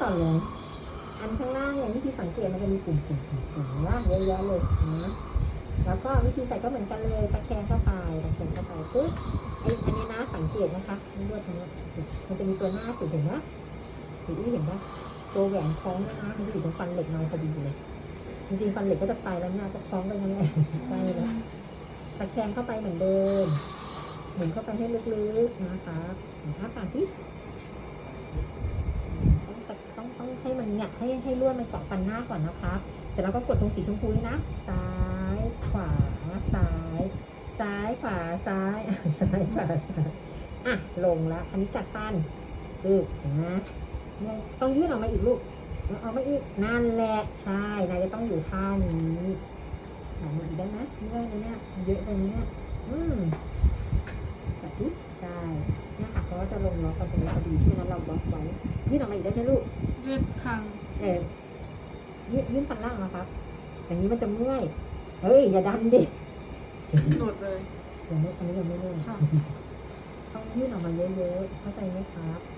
ก่อนเลยอันข้างล่างเนี่ยวิธีสังเกตมันจะมีปุ่มปุ่มปุ่มปุ่มว่าเยอะแยะเลยนะแล้วก็วิธีใส่ก็เหมือนกันเลยตะแคงเข้าไปตะแคงเข้าไปปุ๊บไอ้อันนี้นะสังเกตนะคะนี่ด้วยตรงนี้มันจะมีตัวหน้าสุดเห็นไหมเห็นไหมเห็นไหมตัวแหวนคล้องนี่นะมันอยู่ตรงฟันเหล็กในพอดีเลยจริงๆฟันเหล็กก็จะไปแล้วเนี่ยจะคล้องไปนั่นแหละใช่เลยตะแคงเข้าไปเหมือนเดิมหมุนเข้าไปให้ลึกๆนะคะอ้าปากที่ ต้องต้องต้องให้มัน เนี่ยให้ให้ลวดมันเกาะฟันหน้าก่อนนะคะ เสร็จแล้วก็กดตรงสีชมพูนี่นะซ้ายขวาซ้าย ซ้ายขวาซ้ายซ้ายขวาซ้ายอะลงแล้วอันนี้กัดฟันดึกนะต้องยื่นออกมาอีกลูกเอาออกมาอีกนั่นแหละใช่นายจะต้องอยู่ท่านี้หามาอีกได้ไหมเมื่อยเลยเนี่ยเยอะไปไหมเนี่ยอืมแบบนี้ใช่เนี่ยค่ะเพราะว่าจะลงล็อกกันตรงนี้พอดีที่นั้นเราบล็อกไว้ยื่นออกมาอีกได้ไหมลูก ยืดคางเออยื่นยื่นฟันล่างนะครับ อย่างนี้มันจะเมื่อย เฮ้ย อย่าดันดิหลุดเลย อย่างนี้อันนี้ยังไม่เมื่อยค่ะต้องยื่นออกมาเยอะๆ เข้าใจไหมครับนะ